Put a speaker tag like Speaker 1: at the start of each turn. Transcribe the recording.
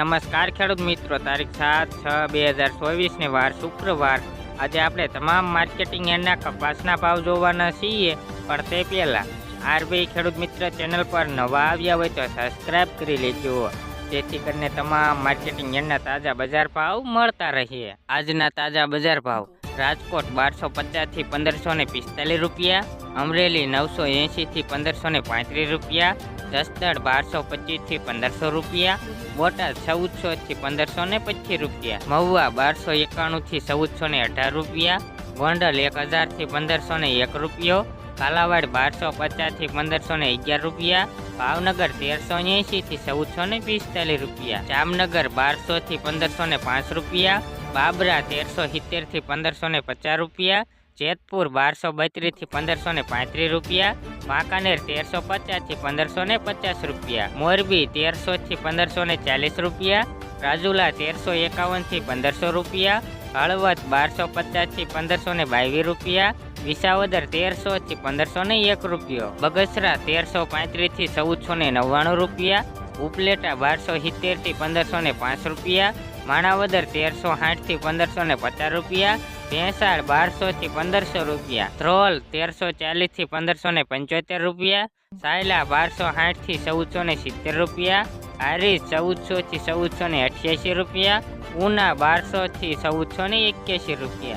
Speaker 1: નમસ્કાર ખેડૂત મિત્રો, તારીખ સાત છ બે હજાર ચોવીસને વાર શુક્રવાર. આજે આપણે તમામ માર્કેટિંગ એન્ડના કપાસના ભાવ જોવાના છીએ, પણ તે પહેલાં આરબીઆઈ ખેડૂત મિત્ર ચેનલ પર નવા આવ્યા હોય તો સબસ્ક્રાઇબ કરી લેજો. જેથી કરીને તમામ માર્કેટિંગ એન્ડના તાજા બજાર ભાવ મળતા રહીએ આજના તાજા બજાર ભાવ રાજકોટ બારસો પચાસથી પંદરસો ને પિસ્તાલીસ રૂપિયા, અમરેલી નવસો એંશીથી પંદરસો ને પાંત્રીસ રૂપિયા, જસદણ બારસો પચીસથી પંદરસો રૂપિયા, બોટાદ ચૌદસોથી પંદરસો ને પચીસ રૂપિયા, મહુવા બારસો એકાણુંથી ચૌદસો ને અઢાર રૂપિયા, ગોંડલ એક હજારથી પંદરસો ને એક રૂપિયો, કાલાવાડ બારસો પચાસથી પંદરસો ને અગિયાર રૂપિયા, ભાવનગર તેરસો એંશીથી ચૌદસો ને પિસ્તાલીસ રૂપિયા, જામનગર બારસોથી પંદરસો ને પાંચ રૂપિયા બાબરા તેરસો સિત્તેરથી પંદરસો ને પચાસ રૂપિયા, જેતપુર બારસો બત્રીસથી પંદરસો ને પાંત્રીસ રૂપિયા, વાંકાનેર તેરસો પચાસથી પંદરસો ને પચાસ રૂપિયા, મોરબી તેરસોથી પંદરસો ને ચાલીસ રૂપિયા, રાજુલા તેરસો એકાવનથી પંદરસો રૂપિયા, હળવદ બારસો પચાસથી પંદરસો ને બાવીસ રૂપિયા, વિસાવદર તેરસોથી પંદરસો ને એક રૂપિયો, બગસરા તેરસો પાંત્રીસથી ચૌદસો ને નવ્વાણું રૂપિયા, ઉપલેટા બારસો સિત્તેરથી પંદરસો ને પાંચ રૂપિયા માણાવદર તેરસો સાઠથી પંદરસો ને પચાસ રૂપિયા, ભેંસાળ બારસોથી પંદરસો રૂપિયા, ધ્રોલ તેરસો ચાલીસથી પંદરસો ને પંચોતેર રૂપિયા, સાયલા બારસો સાઠથી ચૌદસો ને સિત્તેર રૂપિયા, હારીજ ચૌદસોથી ચૌદસો ને અઠ્યાસી રૂપિયા, ઉના બારસોથી ચૌદસો ને એક્યાસી રૂપિયા.